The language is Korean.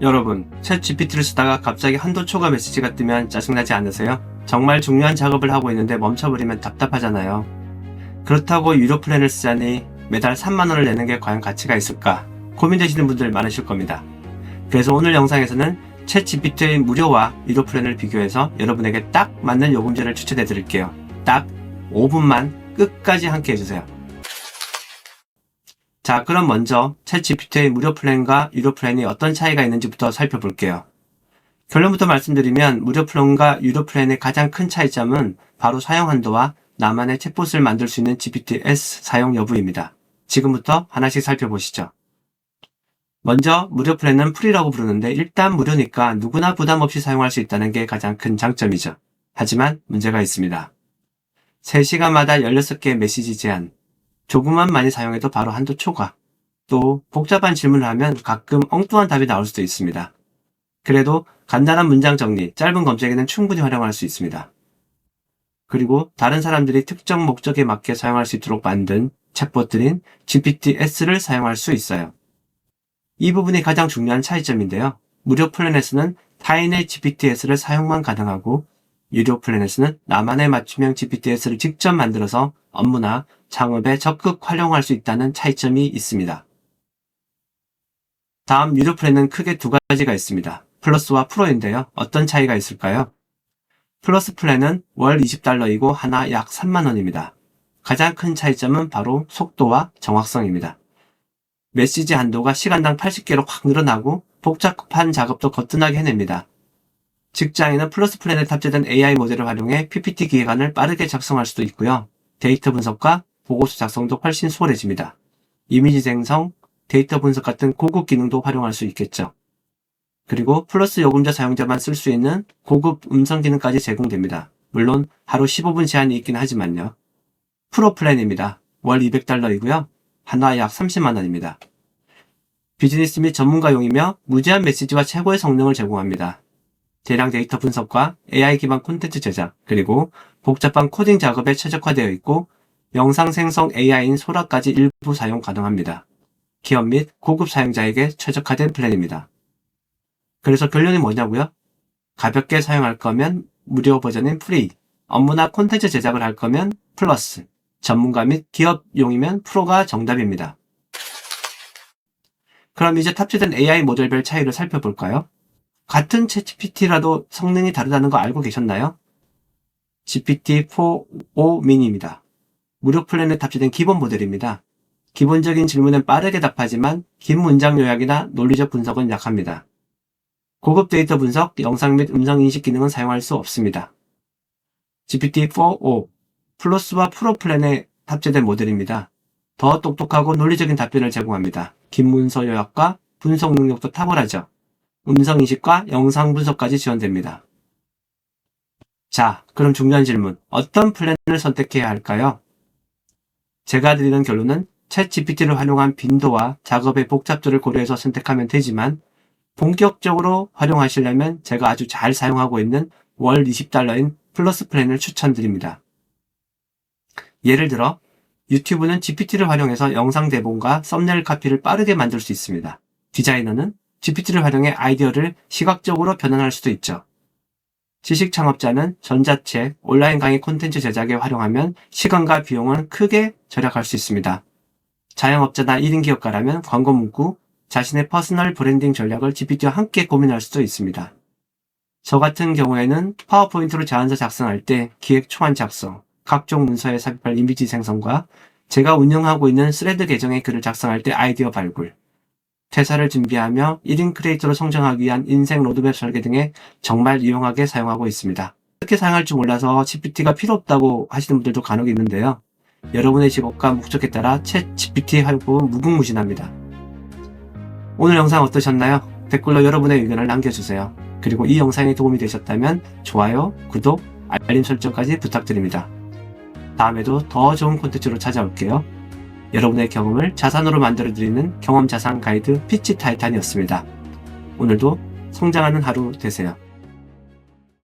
여러분, 챗 GPT를 쓰다가 갑자기 한도 초과 메시지가 뜨면 짜증나지 않으세요? 정말 중요한 작업을 하고 있는데 멈춰버리면 답답하잖아요. 그렇다고 유료 플랜을 쓰자니 매달 3만원을 내는 게 과연 가치가 있을까? 고민되시는 분들 많으실 겁니다. 그래서 오늘 영상에서는 챗 GPT의 무료와 유료 플랜을 비교해서 여러분에게 딱 맞는 요금제를 추천해 드릴게요. 딱 5분만 끝까지 함께 해주세요. 자, 그럼 먼저 챗 GPT의 무료 플랜과 유료 플랜이 어떤 차이가 있는지부터 살펴볼게요. 결론부터 말씀드리면 무료 플랜과 유료 플랜의 가장 큰 차이점은 바로 사용 한도와 나만의 챗봇을 만들 수 있는 GPT-S 사용 여부입니다. 지금부터 하나씩 살펴보시죠. 먼저 무료 플랜은 프리라고 부르는데 일단 무료니까 누구나 부담 없이 사용할 수 있다는 게 가장 큰 장점이죠. 하지만 문제가 있습니다. 3시간마다 16개의 메시지 제한, 조금만 많이 사용해도 바로 한도 초과, 또 복잡한 질문을 하면 가끔 엉뚱한 답이 나올 수도 있습니다. 그래도 간단한 문장 정리, 짧은 검색에는 충분히 활용할 수 있습니다. 그리고 다른 사람들이 특정 목적에 맞게 사용할 수 있도록 만든 챗봇들인 GPT-S를 사용할 수 있어요. 이 부분이 가장 중요한 차이점인데요. 무료 플랜에서는 타인의 GPT-S를 사용만 가능하고 유료 플랜에서는 나만의 맞춤형 GPT-S를 직접 만들어서 업무나 창업에 적극 활용할 수 있다는 차이점이 있습니다. 다음 유료 플랜은 크게 두 가지가 있습니다. 플러스와 프로인데요. 어떤 차이가 있을까요? 플러스 플랜은 월 20달러이고 하나 약 3만원입니다. 가장 큰 차이점은 바로 속도와 정확성입니다. 메시지 한도가 시간당 80개로 확 늘어나고 복잡한 작업도 거뜬하게 해냅니다. 직장인은 플러스 플랜에 탑재된 AI 모델을 활용해 PPT 기획안을 빠르게 작성할 수도 있고요. 데이터 분석과 보고서 작성도 훨씬 수월해집니다. 이미지 생성, 데이터 분석 같은 고급 기능도 활용할 수 있겠죠. 그리고 플러스 요금제 사용자만 쓸 수 있는 고급 음성 기능까지 제공됩니다. 물론 하루 15분 제한이 있긴 하지만요. 프로 플랜입니다. 월 200달러이고요. 하나 약 30만원입니다. 비즈니스 및 전문가용이며 무제한 메시지와 최고의 성능을 제공합니다. 대량 데이터 분석과 AI 기반 콘텐츠 제작, 그리고 복잡한 코딩 작업에 최적화되어 있고 영상 생성 AI인 소라까지 일부 사용 가능합니다. 기업 및 고급 사용자에게 최적화된 플랜입니다. 그래서 결론이 뭐냐고요? 가볍게 사용할 거면 무료 버전인 프리, 업무나 콘텐츠 제작을 할 거면 플러스, 전문가 및 기업용이면 프로가 정답입니다. 그럼 이제 탑재된 AI 모델별 차이를 살펴볼까요? 같은 챗GPT라도 성능이 다르다는 거 알고 계셨나요? GPT-4o 미니입니다. 무료 플랜에 탑재된 기본 모델입니다. 기본적인 질문은 빠르게 답하지만 긴 문장 요약이나 논리적 분석은 약합니다. 고급 데이터 분석, 영상 및 음성 인식 기능은 사용할 수 없습니다. GPT-4o 플러스와 프로 플랜에 탑재된 모델입니다. 더 똑똑하고 논리적인 답변을 제공합니다. 긴 문서 요약과 분석 능력도 탁월하죠. 음성 인식과 영상 분석까지 지원됩니다. 자, 그럼 중요한 질문. 어떤 플랜을 선택해야 할까요? 제가 드리는 결론은 챗 GPT를 활용한 빈도와 작업의 복잡도를 고려해서 선택하면 되지만 본격적으로 활용하시려면 제가 아주 잘 사용하고 있는 월 20달러인 플러스 플랜을 추천드립니다. 예를 들어 유튜브는 GPT를 활용해서 영상 대본과 썸네일 카피를 빠르게 만들 수 있습니다. 디자이너는 GPT를 활용해 아이디어를 시각적으로 변환할 수도 있죠. 지식 창업자는 전자책, 온라인 강의 콘텐츠 제작에 활용하면 시간과 비용은 크게 절약할 수 있습니다. 자영업자나 1인 기업가라면 광고 문구, 자신의 퍼스널 브랜딩 전략을 GPT와 함께 고민할 수도 있습니다. 저 같은 경우에는 파워포인트로 제안서 작성할 때 기획 초안 작성, 각종 문서에 삽입할 이미지 생성과 제가 운영하고 있는 스레드 계정의 글을 작성할 때 아이디어 발굴, 퇴사를 준비하며 1인 크리에이터로 성장하기 위한 인생 로드맵 설계 등에 정말 유용하게 사용하고 있습니다. 어떻게 사용할 줄 몰라서 GPT가 필요 없다고 하시는 분들도 간혹 있는데요. 여러분의 직업과 목적에 따라 챗 GPT 활용법은 무궁무진합니다. 오늘 영상 어떠셨나요? 댓글로 여러분의 의견을 남겨주세요. 그리고 이 영상이 도움이 되셨다면 좋아요, 구독, 알림 설정까지 부탁드립니다. 다음에도 더 좋은 콘텐츠로 찾아올게요. 여러분의 경험을 자산으로 만들어드리는 경험 자산 가이드 피치 타이탄이었습니다. 오늘도 성장하는 하루 되세요.